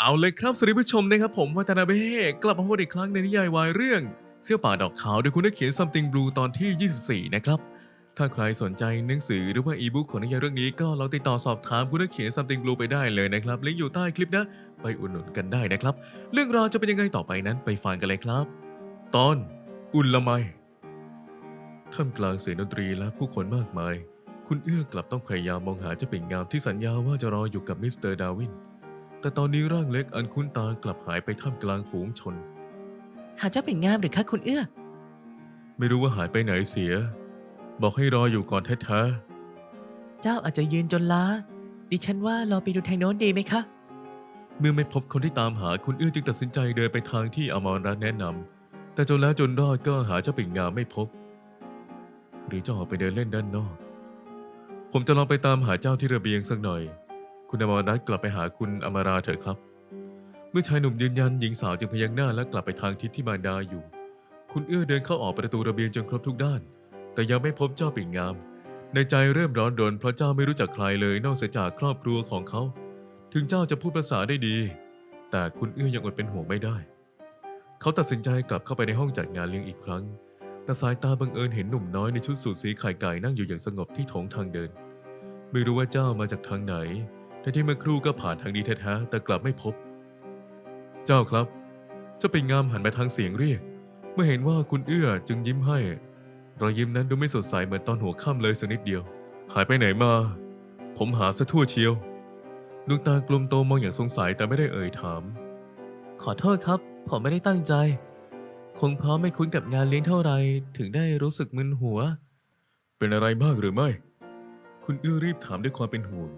เอาเลยครับสวัสดีผู้ชมนะครับผมวัตนาเบ้กลับมาพบอีกครั้งในนิยายวายเรื่อง เสื้อป่าดอกขาวโดยคุณนักเขียน Something Blue ตอนที่ 24 นะครับ ถ้าใครสนใจหนังสือหรือว่าอีบุ๊กของนิยายเรื่องนี้ก็ลองติดต่อสอบถามคุณนักเขียน Something Blue ไปได้เลยนะครับลิงก์อยู่ใต้คลิปนะ ไปอุดหนุนกันได้นะครับ เรื่องราวจะเป็นยังไงต่อไปนั้นไปฟังกันเลยครับ ตอนอุ่นละไมท่ามกลางเสียงดนตรีและผู้คนมากมาย คุณเอื้อกลับต้องพยายามมองหาเจ้าปิ่นงามที่สัญญาว่าจะรออยู่กับมิสเตอร์ดาวิน แต่ตอนนี้ร่างเล็กอันคุ้นตากลับหายไปท่ามกลางฝูงชน หาเจ้าเป็นงามหรือคะคุณเอื้อ ไม่รู้ว่าหายไปไหนเสีย บอกให้รออยู่ก่อนแท้เจ้าอาจจะยืนจนล้า ดิฉันว่าเราไปดูทางโน้นดีไหมคะ ๆเมื่อไม่พบคนที่ตามหาคุณเอื้อจึงตัดสินใจเดินไปทางที่อมรรัตน์แนะนำแต่จนแล้วจนรอดก็หาเจ้าปิ่นงามไม่พบ หรือจะออกไปเดินเล่นด้านนอก ผมจะลองไปตามหาเจ้าที่ระเบียงสักหน่อย คุณอมรรัตน์กลับไปหาคุณอมราเถอะครับ เมื่อชายหนุ่มยืนยันหญิงสาวจึงพยักหน้าและกลับไปทางทิศที่มารดาอยู่ คุณเอื้อเดินเข้าออกประตูระเบียงจนครบทุกด้าน แต่ยังไม่พบเจ้าปิ่นงาม ในใจเริ่มร้อนรนเพราะเจ้าไม่รู้จักใครเลยนอกเสียจากครอบครัวของเขา ถึงเจ้าจะพูดภาษาได้ดี แต่คุณเอื้อยังอดเป็นห่วงไม่ได้ เขาตัดสินใจกลับเข้าไปในห้องจัดงานเลี้ยงอีกครั้งแต่สายตาบังเอิญเห็นหนุ่มน้อยในชุดสูทสีไข่ไก่นั่งอยู่อย่างสงบที่โถงทางเดิน ไม่รู้ว่าเจ้ามาจากทางไหน แต่ที่เมื่อครู่ก็ผ่านทางนี้แท้ๆแต่กลับไม่พบ เจ้าครับ เจ้าปิ่นงามหันไปทางเสียงเรียก เมื่อเห็นว่าคุณเอื้อจึงยิ้มให้ รอยยิ้มนั้นดูไม่สดใสเหมือนตอนหัวค่ำเลยสักนิดเดียว หายไปไหนมา ผมหาซะทั่วเชียวดวงตากลมโตมองอย่างสงสัยแต่ไม่ได้เอ่ยถาม ขอโทษครับ ผมไม่ได้ตั้งใจ คงเพราะไม่คุ้นกับงานเลี้ยงเท่าไหรถึงได้รู้สึกมึนหัว เป็นอะไรบ้างหรือไม่ คุณเอื้อรีบถามด้วยความเป็นห่วง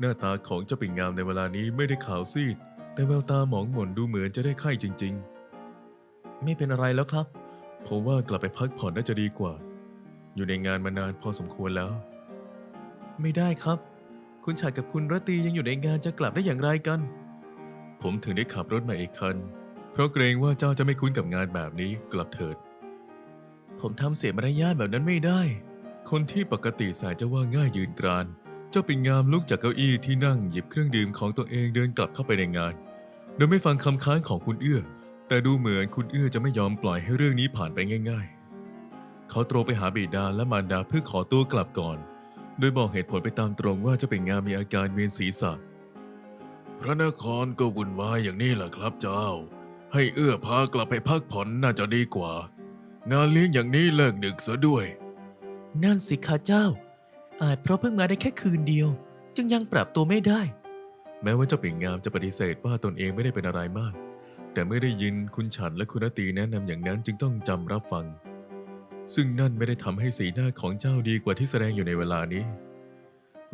หน้าตาของเจ้าปิ่นงามในเวลานี้ไม่ได้ขาวซีด แต่แววตาหมองหม่นดูเหมือนจะได้ไข้จริง ๆ ไม่เป็นอะไรแล้วครับ ผมว่ากลับไปพักผ่อนน่าจะดีกว่า อยู่ในงานมานานพอสมควรแล้ว ไม่ได้ครับ คุณชายกับคุณรตียังอยู่ในงานจะกลับได้อย่างไรกัน ผมถึงได้ขับรถมาอีกคัน เพราะเกรงว่าเจ้าจะไม่คุ้นกับงานแบบนี้กลับเถิด ผมทำเสียมารยาทแบบนั้นไม่ได้ คนที่ปกติสายจะว่าง่ายยืนกราน เจ้าปิ่นงามลุกจากเก้าอี้ที่นั่งหยิบเครื่องดื่มของตัวเองเดินกลับเข้าไปในงาน โดยไม่ฟังคำค้านของคุณเอื้อ แต่ดูเหมือนคุณเอื้อจะไม่ยอมปล่อยให้เรื่องนี้ผ่านไปง่าย ๆ เขาตรงไปหาบิดาและมารดาเพื่อขอตัวกลับก่อน โดยบอกเหตุผลไปตามตรงว่าเจ้าปิ่นงามมีอาการเวียนศีรษะ พระนครก็วุ่นวายอย่างนี้แหละครับเจ้า ให้เอื้อพากลับไปพักผ่อนน่าจะดีกว่า งานเลี้ยงอย่างนี้เลิกดึกซะด้วย นั่นสิคะเจ้า อาจเพราะเพิ่งมาได้แค่คืนเดียว จึงยังปรับตัวไม่ได้ แม้ว่าเจ้าปิ่นงามจะปฏิเสธว่าตนเองไม่ได้เป็นอะไรมาก แต่เมื่อได้ยินคุณฉันและคุณนตีแนะนำอย่างนั้นจึงต้องจำรับฟัง ซึ่งนั่นไม่ได้ทำให้สีหน้าของเจ้าดีกว่าที่แสดงอยู่ในเวลานี้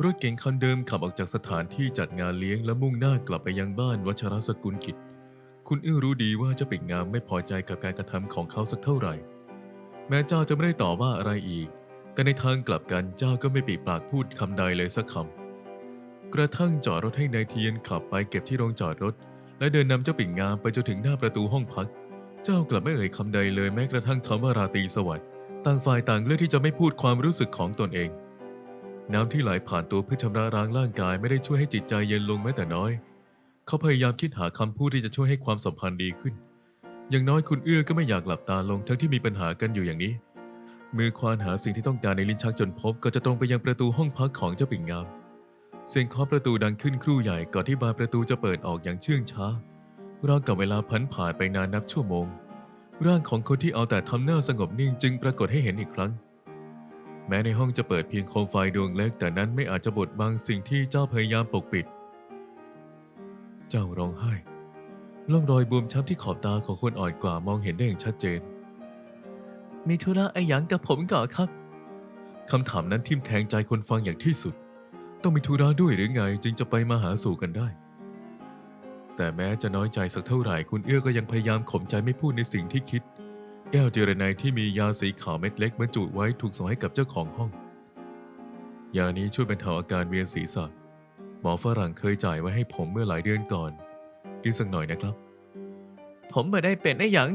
รถเก๋งคันเดิมขับออกจากสถานที่จัดงานเลี้ยงและมุ่งหน้ากลับไปยังบ้านวัชรสกุลกิจ คุณอื้อรู้ดีว่าเจ้าปิ่นงามไม่พอใจกับการกระทำของเขาสักเท่าไหร่ แม้เจ้าจะไม่ได้ต่อว่าอะไรอีก แต่ในทางกลับกันเจ้าก็ไม่ปีปากพูดคำใดเลยสักคำ กระทั่งจอดรถให้นายเทียนขับไปเก็บที่โรงจอดรถ และเดินนำเจ้าปิ่นงามไปจนถึงหน้าประตูห้องพัก เจ้ากลับไม่เอ่ยคำใดเลยแม้กระทั่งคำว่าราตรีสวัสดิ์ต่างฝ่ายต่างเลือกที่จะไม่พูดความรู้สึกของตนเอง น้ำที่ไหลผ่านตัวเพื่อชำระล้างร่างกายไม่ได้ช่วยให้จิตใจเย็นลงแม้แต่น้อย เขาพยายามคิดหาคำพูดที่จะช่วยให้ความสัมพันธ์ดีขึ้น อย่างน้อยคุณเอื้อก็ไม่อยากหลับตาลงทั้งที่มีปัญหากันอยู่อย่างนี้ มือควานหาสิ่งที่ต้องการในลิ้นชักจนพบ ก็จะตรงไปยังประตูห้องพักของเจ้าปิ่นงาม เสียงเคาะประตูดังขึ้นครู่ใหญ่ก่อนที่บานประตูจะเปิดออกอย่างเชื่องช้าราวกับเวลาพันผ่านไปนานนับชั่วโมง ร่างของคนที่เอาแต่ทำหน้าสงบนิ่งจึงปรากฏให้เห็นอีกครั้ง แม้ในห้องจะเปิดเพียงโคมไฟดวงเล็กแต่นั้นไม่อาจจะบดบังสิ่งที่เจ้าพยายามปกปิด เจ้าร้องไห้ร่องรอยบวมช้ำที่ขอบตาของคนอ่อนกว่ามองเห็นได้อย่างชัดเจน มีธุระไอ้หยังกับผมก่อนครับคำถามนั้นทิ่มแทงใจคนฟังอย่างที่สุด ต้องมีธุระด้วยหรือไงจึงจะไปมาหาสู่กันได้ แต่แม้จะน้อยใจสักเท่าไหร่คุณเอื้อก็ยังพยายามข่มใจไม่พูดในสิ่งที่คิด แก้วเจรไนที่มียาสีขาวเม็ดเล็กบรรจุไว้ถูกส่งให้กับเจ้าของห้อง ยานี้ช่วยบรรเทาอาการเวียนศีรษะหมอฝรั่งเคยจ่ายไว้ให้ผมเมื่อหลายเดือนก่อนกินสักหน่อยนะครับ ผมไม่ได้เป็นไอ้หยัง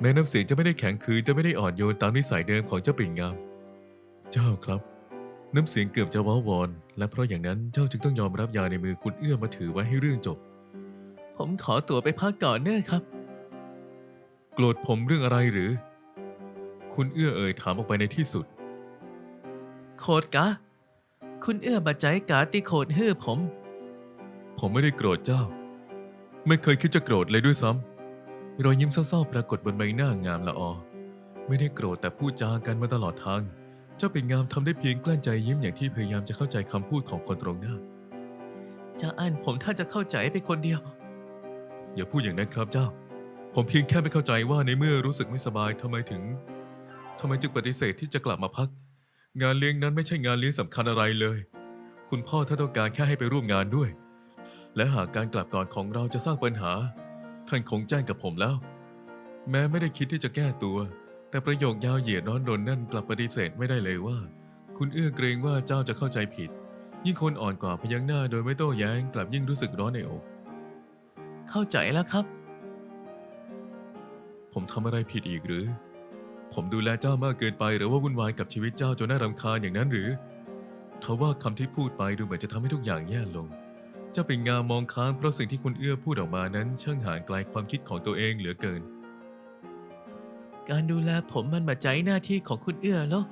แม้น้ำเสียงจะไม่ได้แข็งขืนแต่ไม่ได้อ่อนโยนตามนิสัยเดิมของเจ้าปิ่นงาม เจ้าครับ น้ำเสียงเกือบจะว้าวอน และเพราะอย่างนั้นเจ้าจึงต้องยอมรับยาในมือคุณเอื้อมาถือไว้ให้เรื่องจบ ผมขอตัวไปพักก่อนเนอะครับ โกรธผมเรื่องอะไรหรือ คุณเอื้อเอ่ยถามออกไปในที่สุด โคดกะ คุณเอื้อบาใจกาติโคดฮื้อผม ผมไม่ได้โกรธเจ้า ไม่เคยคิดจะโกรธเลยด้วยซ้ำ รอยยิ้มเศร้าๆปรากฏบนใบหน้างามละออ ไม่ได้โกรธแต่พูดจากันมาตลอดทาง เจ้าเป็นงามทำได้เพียงกลั้นใจยิ้มอย่างที่พยายามจะเข้าใจคำพูดของคนตรงหน้าจะอันผมถ้าจะเข้าใจไปคนเดียว อย่าพูดอย่างนั้นครับเจ้า ผมเพียงแค่ไม่เข้าใจว่าในเมื่อรู้สึกไม่สบายทำไมถึงทำไมจึงปฏิเสธที่จะกลับมาพัก งานเลี้ยงนั้นไม่ใช่งานเลี้ยงสำคัญอะไรเลย คุณพ่อท่าต้องการแค่ให้ไปร่วมงานด้วย และหากการกลับก่อนของเราจะสร้างปัญหา ท่านคงแจ้งกับผมแล้ว แม้ไม่ได้คิดที่จะแก้ตัว แต่ประโยคยาวเหยียดร้อนรนนั่นกลับปฏิเสธไม่ได้เลยว่า คุณเอื้อเกรงว่าเจ้าจะเข้าใจผิด ยิ่งคนอ่อนกว่าพยักหน้าโดยไม่โต้แย้งกลับยิ่งรู้สึกร้อนในอก เข้าใจแล้วครับ ผมทำอะไรผิดอีกหรือ ผมดูแลเจ้ามากเกินไปหรือว่าวุ่นวายกับชีวิตเจ้าจนน่ารำคาญอย่างนั้นหรือทว่าคำที่พูดไปดูเหมือนจะทำให้ทุกอย่างแย่ลง เจ้าป็นงงามมองค้างเพราะสิ่งที่คุณเอื้อพูดออกมานั้นช่างห่างไกลความคิดของตัวเองเหลือเกิน การดูแลผมมันมาใจหน้าที่ของคุณเอื้อแล้ว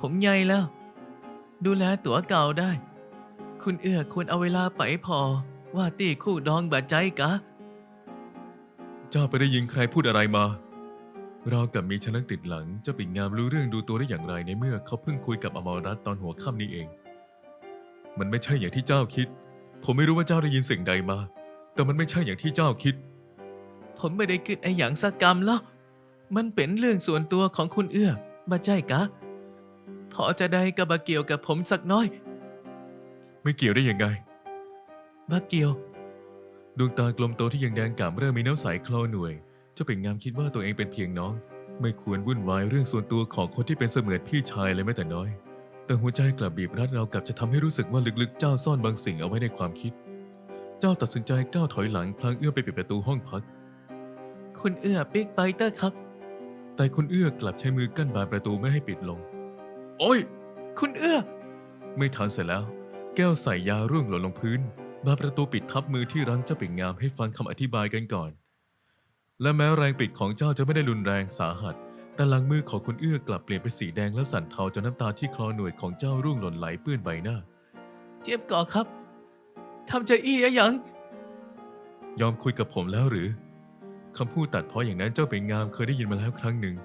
ผมใหญ่แล้ว ดูแลตัวเก่าได้ คุณเอื้อควรเอาเวลาไปพอ ว่าตีคู่ดองบาดใจกะ เจ้าไปได้ยินใครพูดอะไรมาเรากับมีชนักติดหลังเจ้าปิ่งงามรู้เรื่องดูตัวได้อย่างไรในเมื่อเขาเพิ่งคุยกับอมรรัตน์ตอนหัวค่ำนี้เอง มันไม่ใช่อย่างที่เจ้าคิด ผมไม่รู้ว่าเจ้าได้ยินสิ่งใดมา แต่มันไม่ใช่อย่างที่เจ้าคิด ผมไม่ได้คิดไอ้อย่างสักกรรมหรอกมันเป็นเรื่องส่วนตัวของคุณเอื้อบาใจกะพอจะได้กับบาเกี่ยวกับผมสักน้อย ไม่เกี่ยวได้ยังไงบาเกี่ยว ดวงตากลมโตที่ยังแดงก่ำเริ่มมีน้ำใสคลอหน่วย เจ้าเป็นงามคิดว่าตัวเองเป็นเพียงน้อง ไม่ควรวุ่นวายเรื่องส่วนตัวของคนที่เป็นเสมือนพี่ชายเลยแม้แต่น้อย แต่หัวใจกลับบีบรัดเรากลับจะทำให้รู้สึกว่าลึกๆ เจ้าซ่อนบางสิ่งเอาไว้ในความคิด เจ้าตัดสินใจก้าวถอยหลังพลางเอื้อมไปปิดประตูห้องพัก คุณเอื้อปิ๊กไปเตอร์ครับ แต่คุณเอื้อกลับใช้มือกั้นบานประตูไม่ให้ปิดลง โอ้ย คุณเอื้อ ไม่ทันเสร็จแล้ว แก้วใส่ยาร่วงหล่นลงพื้น บานประตูปิดทับมือที่รั้งเจ้าปิ่งงามให้ฟังคำอธิบายกันก่อน และแม้แรงปิดของเจ้าจะไม่ได้รุนแรงสาหัส แต่หลังมือของคุณเอื้อกลับเปลี่ยนเป็นสีแดงและสั่นเทาจนน้ำตาที่คลอหน่วยของเจ้าร่วงหล่นไหลเปื้อนใบหน้า เจ็บก่อครับทำใจอี้อะหยัง ยอมคุยกับผมแล้วหรือคำพูดตัดเพราะอย่างนั้นเจ้าเป็นงามเคยได้ยินมาแล้วครั้งหนึ่ง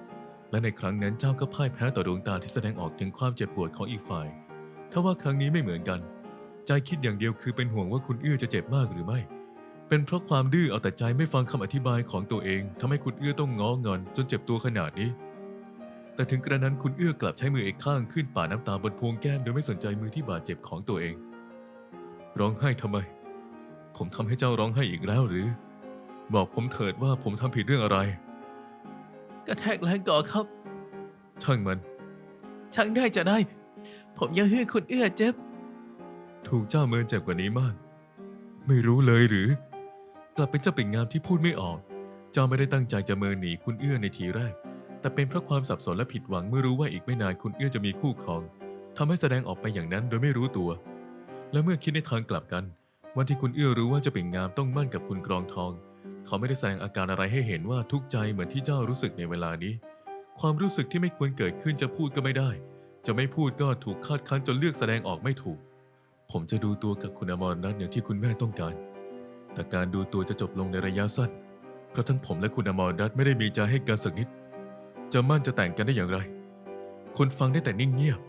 และในครั้งนั้นเจ้าก็พ่ายแพ้ต่อดวงตาที่แสดงออกถึงความเจ็บปวดของอีกฝ่ายทว่าครั้งนี้ไม่เหมือนกัน ใจคิดอย่างเดียวคือเป็นห่วงว่าคุณเอื้อจะเจ็บมากหรือไม่ เป็นเพราะความดื้อเอาแต่ใจไม่ฟังคำอธิบายของตัวเองทำให้คุณเอื้อต้องง้องอนจนเจ็บตัวขนาดนี้ แต่ถึงกระนั้นคุณเอื้อกลับใช้มือเอกข้างขึ้นป่าน้ำตาบนพวงแก้มโดยไม่สนใจมือที่บาดเจ็บของตัวเอง ร้องไห้ทำไม ผมทำให้เจ้าร้องไห้อีกแล้วหรือ บอกผมเถิดว่าผมทำผิดเรื่องอะไรกระแทกแรงก่อครับ ช่างมันช่างได้จะได้ ผมยังฮื้อคุณเอื้อเจ็บ ถูกเจ้าเมินเจ็บกว่านี้มาก ไม่รู้เลยหรือ กลับเป็นเจ้าปิ่งงามที่พูดไม่ออก เจ้าไม่ได้ตั้งใจจะเมินหนีคุณเอื้อในทีแรก แต่เป็นเพราะความสับสนและผิดหวังเมื่อรู้ว่าอีกไม่นานคุณเอื้อจะมีคู่ครองทำให้แสดงออกไปอย่างนั้นโดยไม่รู้ตัว และเมื่อคิดในทางกลับกัน วันที่คุณเอื้อรู้ว่าจ้าปิ่งงามต้องมั่นกับคุณกรองทอง เขาไม่ได้แสดงอาการอะไรให้เห็นว่าทุกข์ใจเหมือนที่เจ้ารู้สึกในเวลานี้ ความรู้สึกที่ไม่ควรเกิดขึ้นจะพูดก็ไม่ได้ จะไม่พูดก็ถูกคาดคั้นจนเลือกแสดงออกไม่ถูก ผมจะดูตัวกับคุณอมรรัตน์อย่างที่คุณแม่ต้องการ แต่การดูตัวจะจบลงในระยะสั้น เพราะทั้งผมและคุณอมรรัตน์ไม่ได้มีใจให้กันสักนิด จะมั่นจะแต่งกันได้อย่างไร คนฟังได้แต่นิ่งเงียบ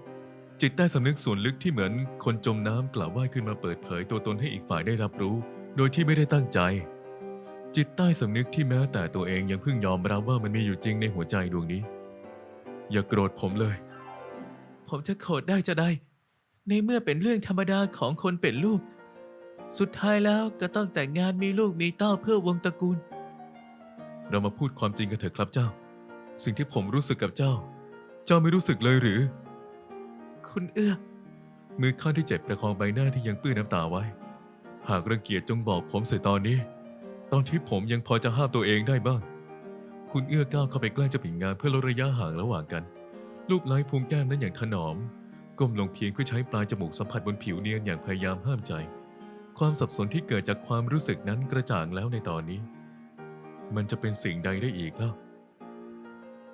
จิตใต้สำนึกส่วนลึกที่เหมือนคนจมน้ำกล่าวว่ายขึ้นมาเปิดเผยตัวตนให้อีกฝ่ายได้รับรู้ โดยที่ไม่ได้ตั้งใจ จิตใต้สำนึกที่แม้แต่ตัวเองยังเพิ่งยอมรับว่ามันมีอยู่จริงในหัวใจดวงนี้ อย่าโกรธผมเลย ผมจะโกรธได้จะได้ ในเมื่อเป็นเรื่องธรรมดาของคนเป็นลูก สุดท้ายแล้วก็ต้องแต่งงานมีลูกมีเต้าเพื่อวงตระกูล เรามาพูดความจริงกันเถอะครับเจ้า สิ่งที่ผมรู้สึกกับเจ้า เจ้าไม่รู้สึกเลยหรือ คุณเอื้อ มือข้างที่เจ็บประคองใบหน้าที่ยังเปื้อนน้ำตาไว้ หากรังเกียจจงบอกผมเสียตอนนี้ ตอนที่ผมยังพอจะห้ามตัวเองได้บ้าง คุณเอื้อก้าวเข้าไปใกล้เจ้าปิ่งงานเพื่อลดระยะห่างระหว่างกัน ลูกไล้พุงแก้มนั้นอย่างถนอม ก้มลงเพียงเพื่อใช้ปลายจมูกสัมผัสบนผิวเนียนอย่างพยายามห้ามใจ ความสับสนที่เกิดจากความรู้สึกนั้นกระจ่างแล้วในตอนนี้ มันจะเป็นสิ่งใดได้อีกเล่า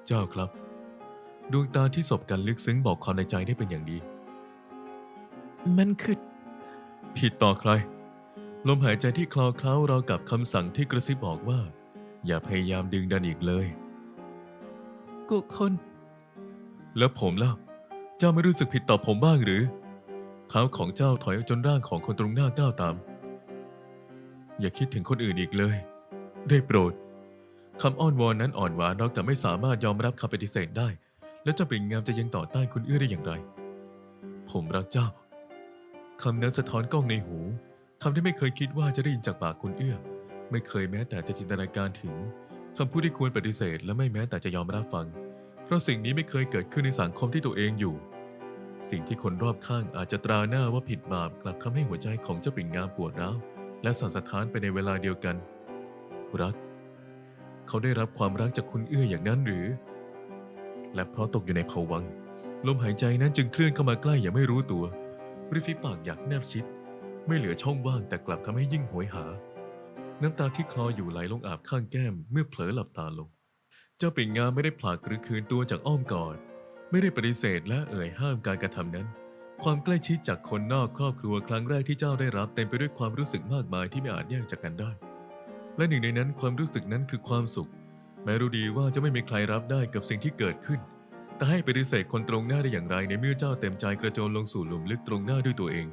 เจ้าครับ ดวงตาที่สบกันลึกซึ้งบอกความในใจได้เป็นอย่างดี มันคือผิดต่อใคร ลมหายใจที่คลอเคล้าเราวกับคำสั่งที่กระซิบบอกว่า อย่าพยายามดึงดันอีกเลยกุคน แล้วผมล่ะเจ้าไม่รู้สึกผิดต่อผมบ้างหรือเท้าของเจ้าถอยจนร่างของคนตรงหน้าก้าวตาม อย่าคิดถึงคนอื่นอีกเลย ได้โปรด คำอ้อนวอนนั้นอ่อนหวานเราแต่ไม่สามารถยอมรับคำปฏิเสธได้ แล้วเจ้าปิ่นงามจะยังต่อต้านคุณเอื้อได้อย่างไร ผมรักเจ้าคำนั้นสะท้อนกล้องในหูคำที่ไม่เคยคิดว่าจะได้ยินจากปากคุณเอื้อ ไม่เคยแม้แต่จะจินตนาการถึงคำพูดที่ควรปฏิเสธ และไม่แม้แต่จะยอมรับฟัง เพราะสิ่งนี้ไม่เคยเกิดขึ้นในสังคมที่ตัวเองอยู่ สิ่งที่คนรอบข้างอาจจะตราหน้าว่าผิดบาปกลับทำให้หัวใจของเจ้าปิ่นงามปวดร้าวและสั่นสะท้านไปในเวลาเดียวกัน รัก เขาได้รับความรักจากคุณเอื้ออย่างนั้นหรือ และเพราะตกอยู่ในภวังค์ลมหายใจนั้นจึงเคลื่อนเข้ามาใกล้อย่างไม่รู้ตัว ริมฝีปากอยากแนบชิด ไม่เหลือช่องว่างแต่กลับทำให้ยิ่งโหยหา น้ำตาที่คลออยู่ไหลลงอาบข้างแก้มเมื่อเผลอหลับตาลง เจ้าปิ่นงามไม่ได้ผลากหรือคืนตัวจากอ้อมกอด ไม่ได้ปฏิเสธและเอ่ยห้ามการกระทำนั้น ความใกล้ชิดจากคนนอกครอบครัวครั้งแรกที่เจ้าได้รับเต็มไปด้วยความรู้สึกมากมายที่ไม่อาจแยกจากกันได้ และหนึ่งในนั้นความรู้สึกนั้นคือความสุข แม้รู้ดีว่าจะไม่มีใครรับได้กับสิ่งที่เกิดขึ้น แต่ให้ปฏิเสธคนตรงหน้าได้อย่างไรในเมื่อเจ้าเต็มใจกระโจนลงสู่หลุมลึกตรงหน้าด้วยตัวเอง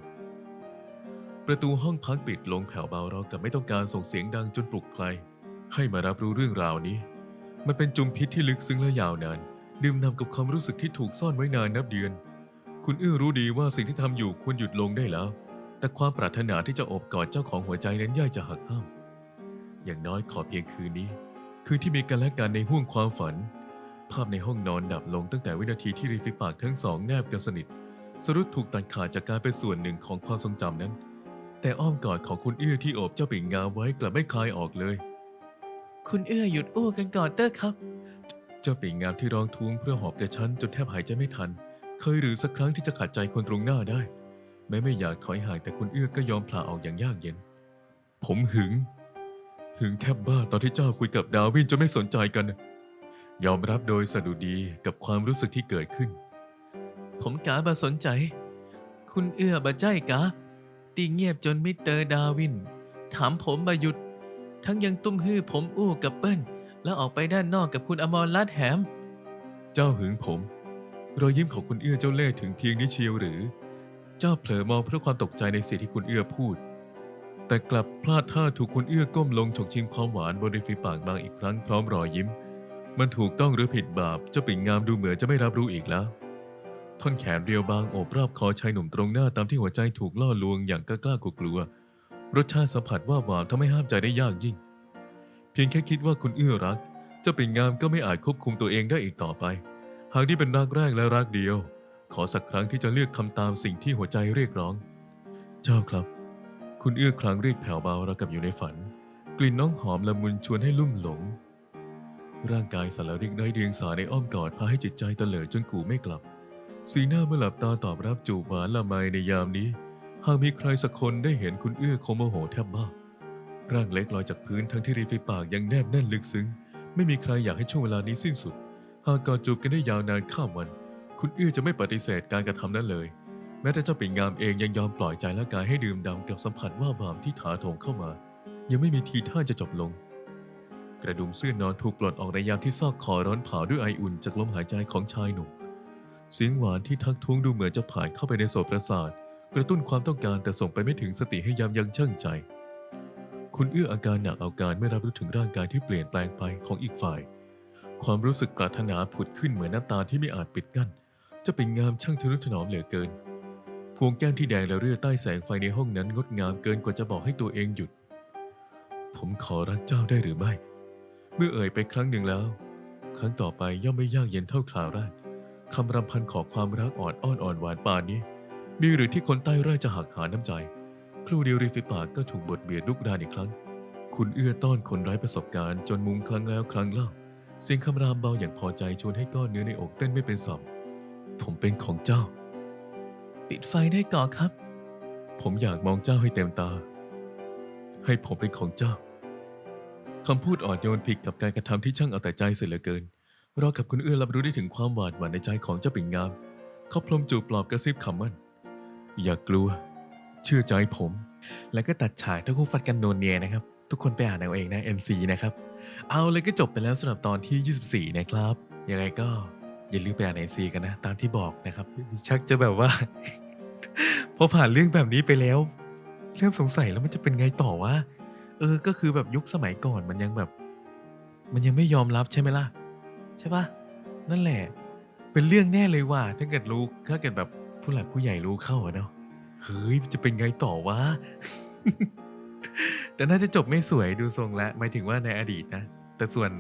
ประตูห้องพักปิดลงแผ่วเบาเรากับไม่ต้องการส่งเสียงดังจนปลุกใคร ให้มารับรู้เรื่องราวนี้ มันเป็นจุมพิษที่ลึกซึ้งและยาวนาน ดื่มนำกับความรู้สึกที่ถูกซ่อนไว้นานนับเดือน คุณอื้อรู้ดีว่าสิ่งที่ทำอยู่ควรหยุดลงได้แล้ว แต่ความปรารถนาที่จะอบกอดเจ้าของหัวใจนั้นย่อยจะหักห้าม อย่างน้อยขอเพียงคืนนี้ คืนที่มีกันและกันในห้วงความฝัน ภาพในห้องนอนดับลงตั้งแต่วินาทีที่ริมฝีปากทั้งสองแนบกันสนิท สรุปถูกตัดขาดจากการเป็นส่วนหนึ่งของความทรงจำนั้น แต่อ้อมกอดของคุณเอื้อที่โอบเจ้าปิ่นงามไว้กลับไม่คลายออกเลย คุณเอื้อหยุดอู้กันก่อนเตอร์ครับ เจ้าปิ่นงามที่ร้องทุ้งเพื่อหอบกระชั้นจนแทบหายใจไม่ทัน เคยหรือสักครั้งที่จะขัดใจคนตรงหน้าได้ แม้ไม่อยากถอยห่างแต่คุณเอื้อก็ยอมพลาออกอย่างยากเย็น ผมหึง หึงแทบบ้าตอนที่เจ้าคุยกับดาวินจนไม่สนใจกัน ยอมรับโดยสะดุดีกับความรู้สึกที่เกิดขึ้น ผมกาบาสนใจ คุณเอื้อบาใจกาตีเงียบจนไมิสเตอร์ดาวิน ถามผมมาหยุด ทั้งยังตุ้มฮื้อผมอู้กับเปิ้ล แล้วออกไปด้านนอกกับคุณอมรรัตน์แหม เจ้าหึงผมรอยยิ้มของคุณเอื้อเจ้าเล่ห์ถึงเพียงนี้เชียวหรือ เจ้าเผลอมองเพราะความตกใจในสิ่งที่คุณเอื้อพูด แต่กลับพลาดท่าถูกคุณเอื้อก้มลงฉกชิมความหวานบนริมฝีปากบางอีกครั้งพร้อมรอยยิ้ม มันถูกต้องหรือผิดบาปเจ้าปิ่นงามดูเหมือนจะไม่รับรู้อีกแล้ว ท่อนแขนเรียวบางโอบรอบคอชายหนุ่มตรงหน้าตามที่หัวใจถูกล่อลวงอย่างกล้ากลัวกลัวรสชาติสัมผัสว่าหวานทำให้ห้ามใจได้ยากยิ่ง เพียงแค่คิดว่าคุณเอื้อรักเจ้าปิ่นงามก็ไม่อาจควบคุมตัวเองได้อีกต่อไป หากที่เป็นรักแรกและรักเดียว ขอสักครั้งที่จะเลือกทำตามสิ่งที่หัวใจเรียกร้อง เจ้าครับ คุณเอื้อครั้งเรียกแผ่วเบาเรากับอยู่ในฝัน กลิ่นน้องหอมละมุนชวนให้ลุ่มหลง ร่างกายสารริกได้เดียงสาในอ้อมกอดพาให้จิตใจตะเลิดจนกูไม่กลับ สีหน้าเมื่อหลับตาตอบรับจูบหวานละไมในยามนี้ หากมีใครสักคนได้เห็นคุณเอื้อคงโมโหแทบบ้า ร่างเล็กลอยจากพื้นทั้งที่ริมฝีปากยังแนบแน่นลึกซึ้ง ไม่มีใครอยากให้ช่วงเวลานี้สิ้นสุด หากกอดจูบกันได้ยาวนานข้ามวัน คุณเอื้อจะไม่ปฏิเสธการกระทำนั้นเลย แม้แต่เจ้าปิ่นงามเองยังยอมปล่อยใจและกายให้ดื่มด่ำกับสัมผัสว่าบามที่ถาโถมเข้ามา ยังไม่มีทีท่าจะจบลง กระดุมเสื้อนอนถูกปลดออกในยามที่ซอกคอร้อนเผาด้วยไออุ่นจากลมหายใจของชายหนุ่มเสียงหวานที่ทักท้วงดูเหมือนจะผ่านเข้าไปในโสตประสาทกระตุ้นความต้องการแต่ส่งไปไม่ถึงสติให้ยามยังชั่งใจ คุณเอื้ออาการหนักเอาการไม่รับรู้ถึงร่างกายที่เปลี่ยนแปลงไปของอีกฝ่าย ความรู้สึกปรารถนาผุดขึ้นเหมือนน้ำตาที่ไม่อาจปิดกั้น จะเป็นงามช่างทะนุถนอมเหลือเกิน พวงแก้มที่แดงและเลือใต้แสงไฟในห้องนั้นงดงามเกินกว่าจะบอกให้ตัวเองหยุด ผมขอรักเจ้าได้หรือไม่ เมื่อเอ่ยไปครั้งหนึ่งแล้ว ครั้งต่อไปย่อมไม่ยากเย็นเท่าคราวแรกคำรำพันขอความรักอ่อนอ้อนอ่อนหวานปานนี้ มีหรือที่คนใต้ไร่จะหักหาน้ำใจ ครู่เดียวริมฝีปากก็ถูกบดเบียดลุกรานอีกครั้ง คุณเอื้อต้อนคนไร้ประสบการณ์จนมุมครั้งแล้วครั้งเล่า เสียงคำรามเบาอย่างพอใจชวนให้ก้อนเนื้อในอกเต้นไม่เป็นสัมผมเป็นของเจ้า ปิดไฟได้ก่อนครับ ผมอยากมองเจ้าให้เต็มตา ให้ผมเป็นของเจ้าคำพูดอ่อนโยนผิดกับการกระทำที่ช่างเอาแต่ใจเสียเหลือเกินรอกับคุณเอื้อรับรู้ได้ถึงความหวาดหวั่นในใจของเจ้าปิ่นงาม เขาพลมจูบปลอบกระซิบคำมั่น อย่ากลัว เชื่อใจผม แล้วก็ตัดฉากทั้งคู่ฟัดกันโนนเนียนะครับ ทุกคนไปอ่านเอาเองนะ NC นะครับ เอาเลยก็จบไปแล้วสำหรับตอนที่ 24 นะครับ ยังไงก็ อย่าลืมไปอ่าน NC กันนะ ตามที่บอกนะครับ ชักจะแบบว่า พอผ่านเรื่องแบบนี้ไปแล้ว เริ่มสงสัยแล้วมันจะเป็นไงต่อวะเออ ก็คือแบบยุคสมัยก่อนมันยังแบบ มันยังไม่ยอมรับใช่ไหมล่ะ ใช่ปะนั่นแหละ เป็นเรื่องแน่เลยว่าถ้าเกิดรู้ถ้าเกิดแบบผู้หลักผู้ใหญ่รู้เข้าเนาะเฮ้ยจะเป็นไงต่อวะแต่น่าจะจบไม่สวยดูทรงแล้วหมายถึงว่าในอดีตนะแต่ส่วน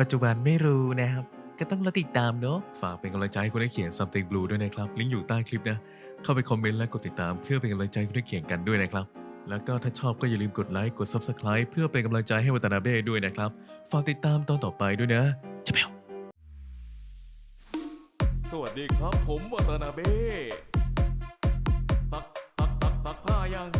ปัจจุบันไม่รู้นะครับ ก็ต้องรอติดตามเนาะ ฝากเป็นกำลังใจให้คนที่เขียน something blue ด้วยนะครับ ลิงก์อยู่ใต้คลิปนะ เข้าไปคอมเมนต์และกดติดตามเพื่อเป็นกำลังใจให้คนที่เขียนกันด้วยนะครับ แล้วก็ถ้าชอบก็อย่าลืมกดไลค์ กด subscribe เพื่อเป็นกำลังใจให้วัตนาเบ้ด้วยนะครับ ฝากติดตามตอนต่อไปด้วยนะจะเปลสวัสดีครับผมวัตนาเบ้ตักตักตักตักผ้ายังยังกิน